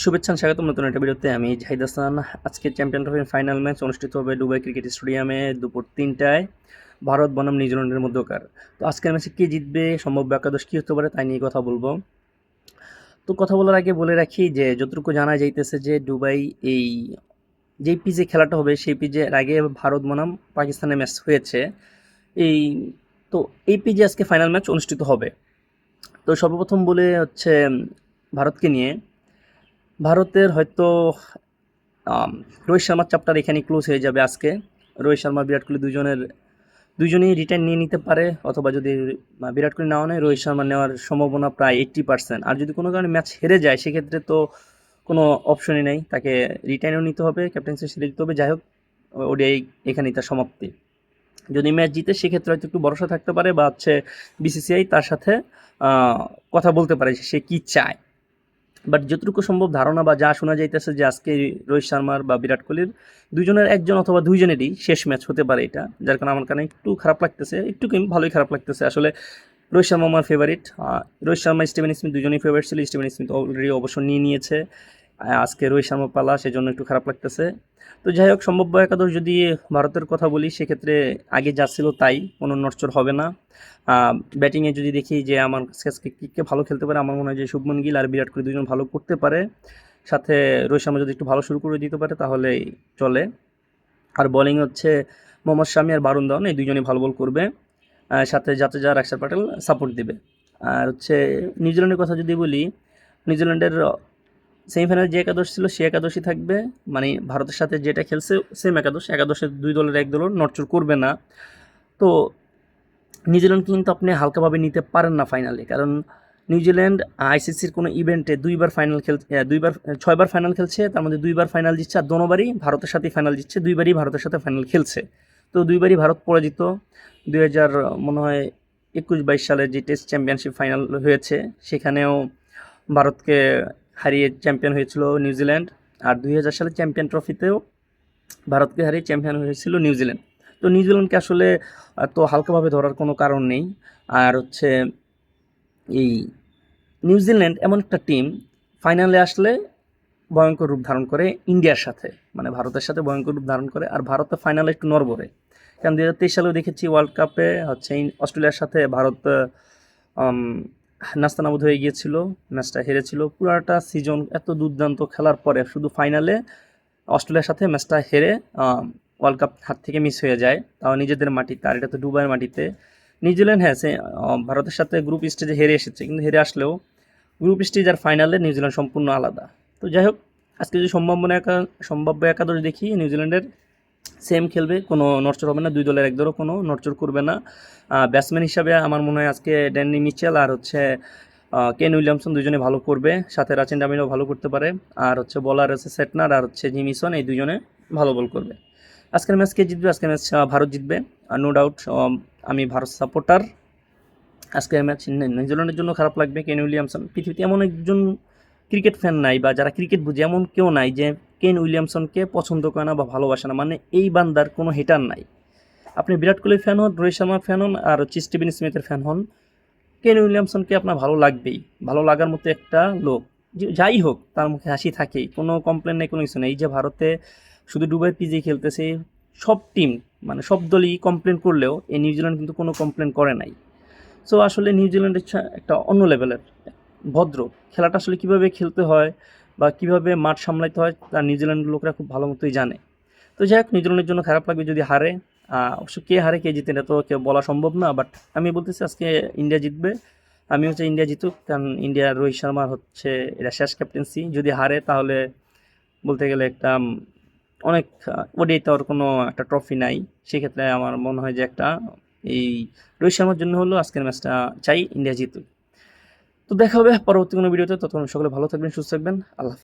শুভেচ্ছা স্বাগতম নতুন একটা ভিডিওতে আমি জাহিদ হাসান। আজকে চ্যাম্পিয়ন ট্রফির ফাইনাল ম্যাচ অনুষ্ঠিত হবে দুবাই ক্রিকেট স্টেডিয়ামে দুপুর তিনটায়। ভারত বনাম নিউজিল্যান্ডের মধ্যকার তো আজকের ম্যাচে কে জিতবে, সম্ভব একাদশ কী হতে পারে তাই নিয়ে কথা বলব। তো কথা বলার আগে বলে রাখি যে, যতটুকু জানা যাইতেছে যে, দুবাই এই যেই পিজে খেলাটা হবে, সেই পিজে আগে ভারত বনাম পাকিস্তানের ম্যাচ হয়েছে। এই তো এই পিজে আজকে ফাইনাল ম্যাচ অনুষ্ঠিত হবে। তো সর্বপ্রথম বলে হচ্ছে ভারতকে নিয়ে। ভারতের হয়তো রোহিত শর্মার চাপটার এখানে ক্লোজ হয়ে যাবে আজকে। রোহিত শর্মা, বিরাট কোহলি দুজনের, দুজনেই রিটার্ন নিয়ে নিতে পারে, অথবা যদি বিরাট কোহলি নাও নেয়, রোহিত শর্মা নেওয়ার সম্ভাবনা প্রায় এইট্টি পার্সেন্ট আর যদি কোনো কারণে ম্যাচ হেরে যায়, সেক্ষেত্রে তো কোনো অপশনই নেই। তাকে রিটার্নও নিতে হবে ক্যাপ্টেন্সি ছেড়ে দিতে হবে। যাই হোক, ওডিআই এখানেই তার সমাপ্তি। যদি ম্যাচ জিতে, সেক্ষেত্রে হয়তো একটু ভরসা থাকতে পারে, বা হচ্ছে বিসিসিআই তার সাথে কথা বলতে পারে সে কী চায়। বাট যতটুকু সম্ভব ধারণা বা যা শোনা যাইতেছে যে আজকে রোহিত শর্মার বা বিরাট কোহলির দুজনের একজন অথবা দুইজনেরই শেষ ম্যাচ হতে পারে এটা, যার কারণে আমার কারণে একটু খারাপ লাগতেছে, একটু ভালোই খারাপ লাগতেছে। আসলে রোহিত শর্মা আমার favourite Rohit Sharma Steven Smith দুজনেই ফেভারিট ছিল। স্টিভেন স্মিথ অলরেডি অবসর নিয়ে নিয়েছে। আজকে রোহিত শর্মা পালা, সেজন্য একটু খারাপ লাগতেছে। তো যাই হোক, সম্ভাব্য একাদশ যদি ভারতের কথা বলি, সেক্ষেত্রে আগে যা ছিল তাই, কোনো নড়চড় হবে না। ব্যাটিংয়ে যদি দেখি যে আমার কে ভালো খেলতে পারে, আমার মনে হয় যে শুভমন গিল আর বিরাট কোহলি দুজন ভালো করতে পারে। সাথে রোহিত শর্মা যদি একটু ভালো শুরু করে দিতে পারে, তাহলে চলে। আর বোলিং হচ্ছে মোহাম্মদ শামি আর বারুন ধাওয়ান এই দুজনই ভালো বল করবে। সাথে জাতেজা আর অক্ষর প্যাটেল সাপোর্ট দিবে। আর হচ্ছে নিউজিল্যান্ডের কথা যদি বলি, নিউজিল্যান্ডের সেমিফাইনাল যে একাদশ ছিল, সে একাদশই থাকবে। মানে ভারতের সাথে যেটা খেলছে সেম একাদশ। একাদশের দুই দলের এক দলও নটচর করবে না। তো নিউজিল্যান্ড কিন্তু আপনি হালকাভাবে নিতে পারেন না ফাইনালে। কারণ নিউজিল্যান্ড আইসিসির কোনো ইভেন্টে দুইবার ফাইনাল খেল দুইবার ছয়বার ফাইনাল খেলছে। তার মধ্যে দুইবার ফাইনাল জিতছে আর দোনোবারই ভারতের সাথে ফাইনাল জিতছে। দুইবারই ভারতের সাথে ফাইনাল খেলছে। তো দুইবারই ভারত পরাজিত। দুই হাজার মনে হয়, একুশ বাইশ সালের যে টেস্ট চ্যাম্পিয়নশিপ ফাইনাল হয়েছে, সেখানেও ভারতকে হারিয়ে চ্যাম্পিয়ন হয়েছিল নিউজিল্যান্ড আর দুই হাজার সালের চ্যাম্পিয়ন ট্রফিতেও ভারতকে হারিয়ে চ্যাম্পিয়ন হয়েছিল নিউজিল্যান্ড। তো নিউজিল্যান্ডকে আসলে এত হালকাভাবে ধরার কোনো কারণ নেই। আর হচ্ছে এই নিউজিল্যান্ড এমন একটা টিম ফাইনালে আসলে ভয়ঙ্কর রূপ ধারণ করে ইন্ডিয়ার সাথে। মানে ভারতের সাথে ভয়ঙ্কর রূপ ধারণ করে আর ভারতে ফাইনালে একটু নড়বড়ে। কারণ দু হাজার তেইশ সালেও দেখেছি ওয়ার্ল্ড কাপে হচ্ছে অস্ট্রেলিয়ার সাথে ভারত নাস্তানাবুদ হয়ে গিয়েছিল ম্যাচটা হেরেছিল। পুরাটা সিজন এত দুর্দান্ত খেলার পরে শুধু ফাইনালে অস্ট্রেলিয়ার সাথে ম্যাচটা হেরে ওয়ার্ল্ড কাপ হাত থেকে মিস হয়ে যায়, তাও নিজেদের মাটিতে, আর এটা তো দুবাইয়ের মাটিতে। নিউজিল্যান্ড হ্যাঁ সে ভারতের সাথে গ্রুপ স্টেজে হেরে এসেছে, কিন্তু হেরে আসলেও গ্রুপ স্টেজ আর ফাইনালে নিউজিল্যান্ড সম্পূর্ণ আলাদা। তো যাই হোক, আজকে যদি সম্ভাবনা একা, সম্ভাব্য একাদশ দেখি, নিউজিল্যান্ডের সেম খেলবে, কোনো নড়চড় হবে না, দুই দলের এক দলও কোনো নড়চড় করবে না। ব্যাটসম্যান হিসাবে আমার মনে হয় আজকে ড্যানি মিচেল আর হচ্ছে কেন উইলিয়ামসন দুজনে ভালো করবে, সাথে রাচিন ডামিনও ভালো করতে পারে, আর হচ্ছে বলার আছে সেটনার আর হচ্ছে জিমিসন এই দুজনে ভালো বল করবে। আজকের ম্যাচ কে জিতবে? আজকের ম্যাচ ভারত জিতবে। নো ডাউট আমি ভারত সাপোর্টার আজকের ম্যাচ নিউজিল্যান্ডের জন্য খারাপ লাগবে, কেন উইলিয়ামসন। পৃথিবীতে এমন একজন ক্রিকেট ফ্যান নাই বা যারা ক্রিকেট বুঝে, এমন কেউ নাই যে কেন উইলিয়ামসনকে পছন্দ করে না বা ভালোবাসে না মানে এই বান্দার কোনো হেটার নাই। আপনি বিরাট কোহলির ফ্যান হন, রোহিত শর্মার ফ্যান হন, আর হচ্ছে স্টিভেন স্মিথের ফ্যান হন। কেন উইলিয়ামসনকে আপনার ভালো লাগবেই, ভালো লাগার মতো একটা লোক। যাই হোক, তার মুখে হাসি থাকেই, কোনো কমপ্লেন নেই, কোনো কিছু নেই। এই যে ভারতে শুধু ডুবাই পিজে খেলতেছে, সব টিম মানে সব দলই কমপ্লেন করলেও এই নিউজিল্যান্ড কিন্তু কোনো কমপ্লেন করে নাই। সো আসলে নিউজিল্যান্ডের একটা অন্য লেভেলের ভদ্র। খেলাটা আসলে কীভাবে খেলতে হয় বা কীভাবে মাঠ সামলাইতে হয় তা নিউজিল্যান্ডের লোকরা খুব ভালো মতোই জানে। তো যাই হোক নিউজিল্যান্ডের জন্য খারাপ লাগবে যদি হারে। অবশ্য কে হারে, কে জিতে না তো কেউ বলা সম্ভব না বাট আমি বলতেছি আজকে ইন্ডিয়া জিতবে। আমি হচ্ছে ইন্ডিয়া জিতুক, কারণ ইন্ডিয়ার রোহিত শর্মা হচ্ছে এটা শেষ ক্যাপ্টেন্সি যদি হারে, তাহলে বলতে গেলে একটা অনেক ওডিআই তো কোনো একটা ট্রফি নাই। সেক্ষেত্রে আমার মনে হয় যে একটা, এই রোহিত শর্মার জন্য হলো আজকের ম্যাচটা চাই, ইন্ডিয়া জিতুক। তো দেখা হবে পরবর্তী কোনো ভিডিওতে ততক্ষণ সকলে ভালো থাকবেন সুস্থ থাকবেন আল্লাহ।